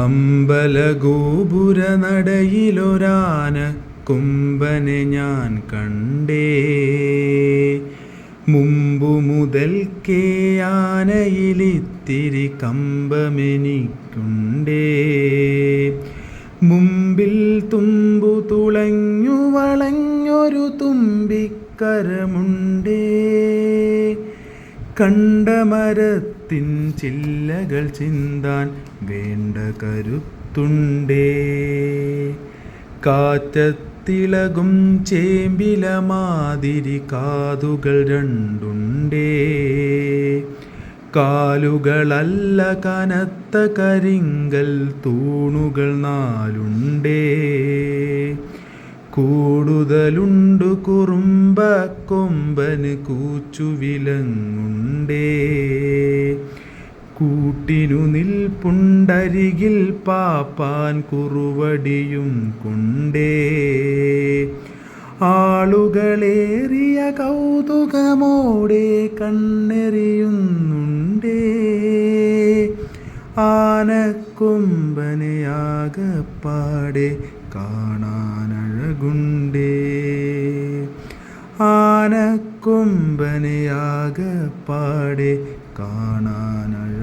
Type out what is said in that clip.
അമ്പലഗോപുര നടയിലൊരാന കുംഭനെ ഞാൻ കണ്ടേ. മുമ്പു മുതൽക്കേ ആനയിലിത്തിരി കമ്പമെനിക്കുണ്ടേ. മുമ്പിൽ തുമ്പു തുളഞ്ഞു വളഞ്ഞൊരു തുമ്പിക്കരമുണ്ടേ. കണ്ട മരത്തിൻ ചില്ലകൾ ചിന്താൻ വേണ്ട കരുത്തുണ്ടേ. കാറ്റത്തിളകും ചേമ്പില മാതിരി കാതുകൾ രണ്ടുണ്ടേ. കാലുകളല്ല കനത്ത കരിങ്കൽ തൂണുകൾ നാലുണ്ടേ. കൂടുതലുണ്ടു കുറുമ്പ കൊമ്പന് കൂച്ചുവിലങ്ങുണ്ടേ കൂട്ടിനു നിൽപ്പുണ്ടരികിൽ പാപ്പാൻ കുറുവടിയും കൊണ്ടേ. ആളുകളേറിയ കൗതുകമോടെ കണ്ണെറിയുന്നുണ്ടേ. ആനക്കൊമ്പനെയാകപ്പാടെ കാണാനഴകുണ്ടേ ആനക്കൊമ്പനെയാകപ്പാടെ കാണാനഴകുണ്ടേ